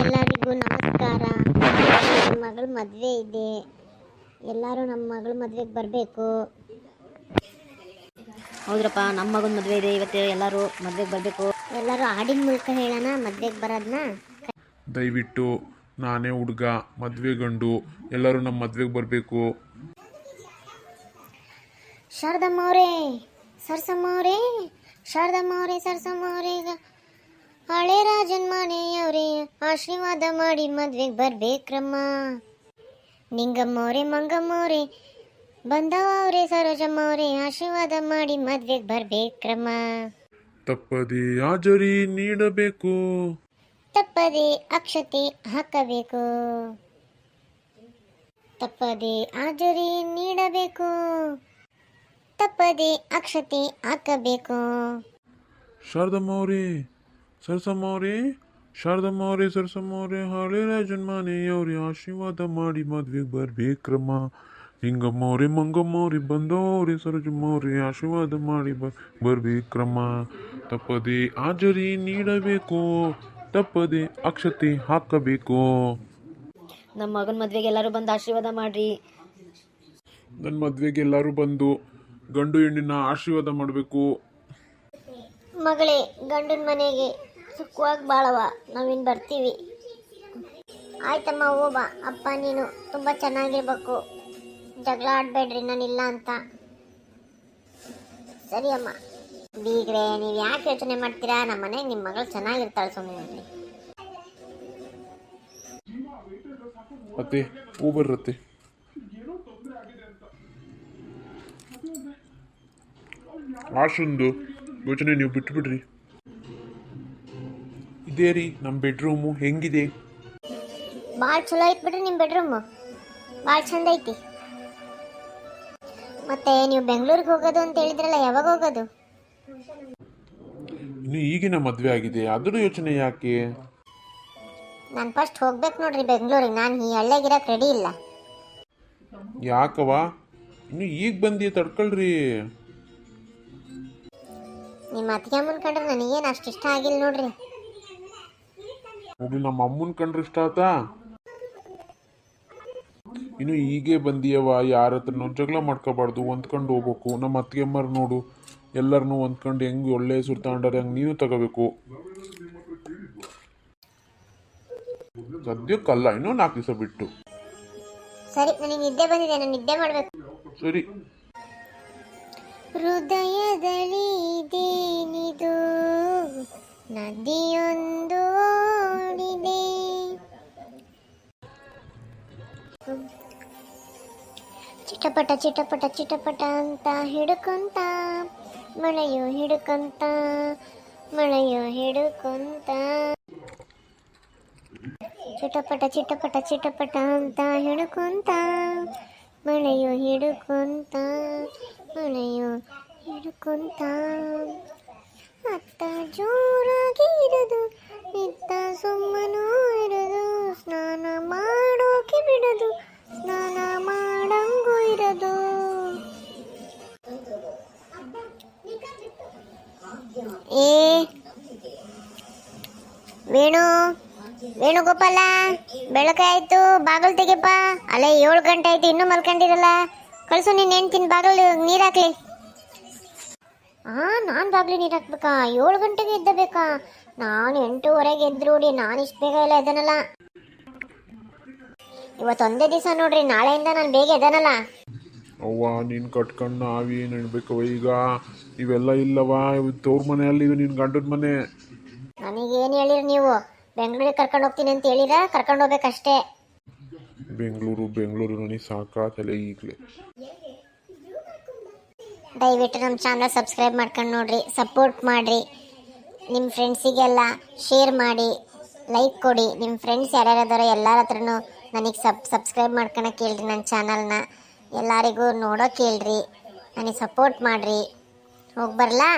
ಎಲ್ಲರಿಗೂ ನಮಸ್ಕಾರ. ನಮ್ಮ ಮಗಳ ಮದುವೆ ಇದೆ. ಎಲ್ಲರೂ ನಮ್ಮ ಮಗಳ ಮದುವೆಗೆ ಬರಬೇಕು. ಹೌದ್ರಪ್ಪ ನಮ್ಮ ಮಗನ ಮದುವೆ ಇದೆ. ಇವತ್ತು ಎಲ್ಲರೂ ಮದುವೆಗೆ ಬರಬೇಕು. ಎಲ್ಲರೂ ಹಾಡಿನ ಮೂಲಕ ಹೇಳೋಣ ಮದುವೆಗೆ ಬರೋದನ್ನ ದಯವಿಟ್ಟು ನಾನೇ ಹುಡುಗ ಮದುವೆ ಗಂಡು ಎಲ್ಲರೂ ನಮ್ಮ ಮದುವೆಗೆ ಬರಬೇಕು. ಶಾರದಮ್ಮ ಅವರೇ ಸರ್ಸಮ್ಮ ಅವರೇ ಶಾರದಮ್ಮ ಅವರೇ ಸರ್ಸಮ್ಮ ಅವರೇ ಹಳೆ ರಾಜನ್ ಮನೆಯವರೇ ಆಶೀರ್ವಾದ ಮಾಡಿ ಮದ್ವೆಗೆ ಬರ್ಬೇಕ್ರಮ್ಮ. ನಿಂಗಮ್ಮ ಮಂಗಮ್ಮವ್ರೆ ಮಂಗಮ್ಮ ಅವರೇ ಬಂದವ ಅವರೇ ಸರೋಜಮ್ಮ ಅವರೇ ಆಶೀರ್ವಾದ ಮಾಡಿ ಮದ್ವೆಗೆ ಬರ್ಬೇಕ್ರಮ್ಮ. ತಪ್ಪದೆ ಹಾಜರಿ ನೀಡಬೇಕು. ತಪ್ಪದೆ ಅಕ್ಷತೆ ಹಾಕಬೇಕು. ತಪ್ಪದೆ ಹಾಜರಿ ನೀಡಬೇಕು. ತಪ್ಪದೆ ಅಕ್ಷತೆ ಹಾಕಬೇಕು. ಶಾರದಮ್ಮ ಅವರೇ ಸರಸಮ್ಮ ಅವರೇ ಶಾರದಮ್ಮ ಹಾಳೆ ರಾಜನ್ ಮನೆಯವ್ರೆ ಆಶೀರ್ವಾದ ಮಾಡಿ ಮದುವೆಗೆ ಬರ್ಬೇಕ್ರಮ್ಮ ಹಿಂಗಮ್ಮ ಅವರೇ ಮಂಗಮ್ಮ ಅವ್ರೆ ಬಂದವ್ರೆ ಸರೋಜಮ್ಮ ಅವರೇ ಆಶೀರ್ವಾದ ಮಾಡಿ ಬ ಬರ್ಬೇಕ್ರಮ್ಮ ತಪ್ಪದೆ ಆಜರಿ ನೀಡಬೇಕು ತಪ್ಪದೆ ಅಕ್ಷತೆ ಹಾಕಬೇಕು ನಮ್ಮ ಮಗನ ಮದ್ವೆಗೆ ಎಲ್ಲರೂ ಬಂದು ಆಶೀರ್ವಾದ ಮಾಡ್ರಿ ನನ್ನ ಮದ್ವೆಗೆ ಎಲ್ಲರೂ ಬಂದು ಗಂಡು ಹೆಣ್ಣಿನ ಆಶೀರ್ವಾದ ಮಾಡಬೇಕು ಮಗಳೇ ಗಂಡನ ಮನೆಗೆ ಸುಖವಾಗಿ ಬಾಳವ ನಾವಿನ್ ಬರ್ತೀವಿ. ಆಯ್ತಮ್ಮ ಹೋಗ ಅಪ್ಪ, ನೀನು ತುಂಬ ಚೆನ್ನಾಗಿರ್ಬೇಕು. ಜಗಳ ಆಡಬೇಡ್ರಿ ನಾನಿಲ್ಲ ಅಂತ. ಸರಿ ಅಮ್ಮ ಬೀಗ್ರೆ, ನೀವು ಯಾಕೆ ಯೋಚನೆ ಮಾಡ್ತೀರಾ? ನಮ್ಮ ಮನೆಗೆ ನಿಮ್ಮ ಮಗಳು ಚೆನ್ನಾಗಿರ್ತಾಳೆ ಸುಮ್ಮನೆ ಅತ್ತೆ, ಹೂ ಬರ್ರತ್ತೆ ಆಶೊಂದು ಯೋಚನೆ ನೀವು ಬಿಟ್ಬಿಡ್ರಿ. ಇದೇ ರೀ ನಮ್ಮ ಬೆಡ್ರೂಮು ಹೆಂಗಿದೆ? ಭಾಳ ಚಲೋ ಐತೆ ಬಿಡ್ರಿ ನಿಮ್ಮ ಬೆಡ್ರೂಮ್ ಭಾಳ ಚಂದ ಐತಿ. ಮತ್ತೆ ನೀವು ಬೆಂಗಳೂರಿಗೆ ಹೋಗೋದು ಅಂತ ಹೇಳಿದ್ರಲ್ಲ ಯಾವಾಗ ಹೋಗೋದು? ಇನ್ನು ಈಗಿನ ಮದುವೆ ಆಗಿದೆ. ಅದ್ರ ಯೋಚನೆ ಯಾಕೆ? ನಾನು ಫಸ್ಟ್ ಹೋಗ್ಬೇಕು ನೋಡ್ರಿ ಬೆಂಗಳೂರಿಗೆ. ನಾನು ಈ ಹಳ್ಳಿಗಿರಕ್ಕೆ ರೆಡಿ ಇಲ್ಲ. ಯಾಕವ ಇನ್ನು ಈಗ ಬಂದು ತಡ್ಕೊಳ್ರಿ. ನಿಮ್ಮ ಅತ್ತಿಗೆ ಅಮ್ಮನ ಕಂಡ್ರೆ ನನಗೇನು ಅಷ್ಟು ಇಷ್ಟ ಆಗಿಲ್ಲ ನೋಡ್ರಿ. ಹೋಗ್ಲಿ ನಮ್ಮ ಅಮ್ಮನ ಕಂಡ್ರೆ ಇಷ್ಟ ಆತಾ? ಇನ್ನು ಹೀಗೆ ಬಂದಿಯವ ಯಾರ ಹತ್ರನೂ ಜಗಳ ಮಾಡ್ಕೋಬಾರ್ದು ಹೊಂದ್ಕೊಂಡು ಹೋಗ್ಬೇಕು. ನಮ್ಮ ಅತ್ತಿಗೆಮ್ಮರ್ ನೋಡು ಎಲ್ಲರನ್ನು ಹೊಂದ್ಕೊಂಡು ಹೆಂಗೆ ಒಳ್ಳೆ ಸುತ್ತಾಂಡಾರೆ ಹಂಗೆ ನೀನು ತಗೋಬೇಕು. ಸದ್ಯಕ್ಕಲ್ಲ ಇನ್ನೂ ನಾಲ್ಕು ದಿವಸ ಬಿಟ್ಟು. ಸರಿ ನನಗೆ ನಿದ್ದೆ ಬಂದಿದೆ ನಾನು ನಿದ್ದೆ ಮಾಡಬೇಕು. ಸರಿ. ಹೃದಯದಲ್ಲಿ ಇದೇನಿದು ನದಿಯೊಂದು ಚಿಟಪಟ ಚಿಟಪಟ ಚಿಟಪಟ ಅಂತ ಹಿಡ್ಕೊಂತ, ಮಳೆಯು ಹಿಡ್ಕೊಂತ ಮಳೆಯು ಹಿಡ್ಕೊಂತ. ಚಿಟಪಟ ಚಿಟಪಟ ಚಿಟಪಟ ಅಂತ ಹಿಡ್ಕೊಂತ, ಮಳೆಯು ಹಿಡ್ಕೊಂತ ಮಳೆಯು ಹಿಡ್ಕೊಂತ. ಅತ್ತ ಜೋರಾಗಿ ಇರೋದು, ಇತ್ತ ಸುಮ್ಮನೂ ಇರೋದು, ಸ್ನಾನ ಮಾಡೋಕೆ ಬಿಡೋದು ಸ್ನಾನ ಮಾಡಂಗೂ ಇರೋದು ಏ, ವೇಣು ವೇಣುಗೋಪಾಲ ಬೆಳಕಾಯ್ತು ಬಾಗಲ್ ತೆಗೆಪ್ಪ ಅಲ್ಲ ಏಳು ಗಂಟೆ ಆಯ್ತು, ಇನ್ನೂ ಮಲ್ಕೊಂಡಿರಲ್ಲ. ಕಳಿಸು ನೀನು ಹೆಣ್ತಿನ ಬಾಗಲು, ನೀರು ಹಾಕ್ಲಿ. ಹಾ ನಾನು ಬಾಗ್ಲಿ ನೀರು ಹಾಕ್ಬೇಕಾ? ಏಳು ಗಂಟೆಗೆ ಎದ್ದಬೇಕಾ? ನಾನು ಎಂಟೂವರೆಗೆ ಎದ್ದು ನೋಡಿ ನಾನು ಇಷ್ಟು ಬೇಗ ಎಲ್ಲ ಎದ್ದನಲ್ಲ. ಇವತ್ತೊಂದೇ ದಿವಸ ನೋಡ್ರಿ, ನಾಳೆಯಿಂದ ನಾನು ಬೇಗ ಎದ್ದನಲ್ಲ. ಅವ್ವ ನೀನು ಕಟ್ಕೊಂಡು ನಾವಿ ಏನು ಹೇಳ್ಬೇಕವ ಈಗ? ಇವೆಲ್ಲ ಇಲ್ಲವ ತೋರ್ ಮನೆ ಮನೆಯಲ್ಲಿ ನಿನ್ನ ಗಂಡನ ಮನೆ. ನನಗೇನು ಹೇಳಿರಿ ನೀವು? ಬೆಂಗಳೂರಿಗೆ ಕರ್ಕೊಂಡು ಹೋಗ್ತೀನಿ ಅಂತ ಹೇಳಿರ? ಕರ್ಕೊಂಡು ಹೋಗ್ಬೇಕಷ್ಟೇ. ಬೆಂಗಳೂರು ಬೆಂಗಳೂರು ನನಗೆ ಸಾಕಾತಲೆ ಈಗಲೇ. ದಯವಿಟ್ಟು ನಮ್ಮ ಚಾನಲ್ ಸಬ್ಸ್ಕ್ರೈಬ್ ಮಾಡ್ಕೊಂಡು ನೋಡ್ರಿ ಸಪೋರ್ಟ್ ಮಾಡಿರಿ. ನಿಮ್ಮ ಫ್ರೆಂಡ್ಸಿಗೆಲ್ಲ ಶೇರ್ ಮಾಡಿ ಲೈಕ್ ಕೊಡಿ. ನಿಮ್ಮ ಫ್ರೆಂಡ್ಸ್ ಯಾರ್ಯಾರದಾರೋ ಎಲ್ಲರ ಹತ್ರನೂ ನನಗೆ ಸಬ್ ಸಬ್ಸ್ಕ್ರೈಬ್ ಮಾಡ್ಕೊಳಕ್ಕೆ ಹೇಳ್ರಿ ನನ್ನ ಚಾನಲ್ನ. ಎಲ್ಲರಿಗೂ ನೋಡೋಕೆ ಹೇಳ್ರಿ. ನನಗೆ ಸಪೋರ್ಟ್ ಮಾಡಿರಿ. ಹೋಗಿ ಬರಲಾ?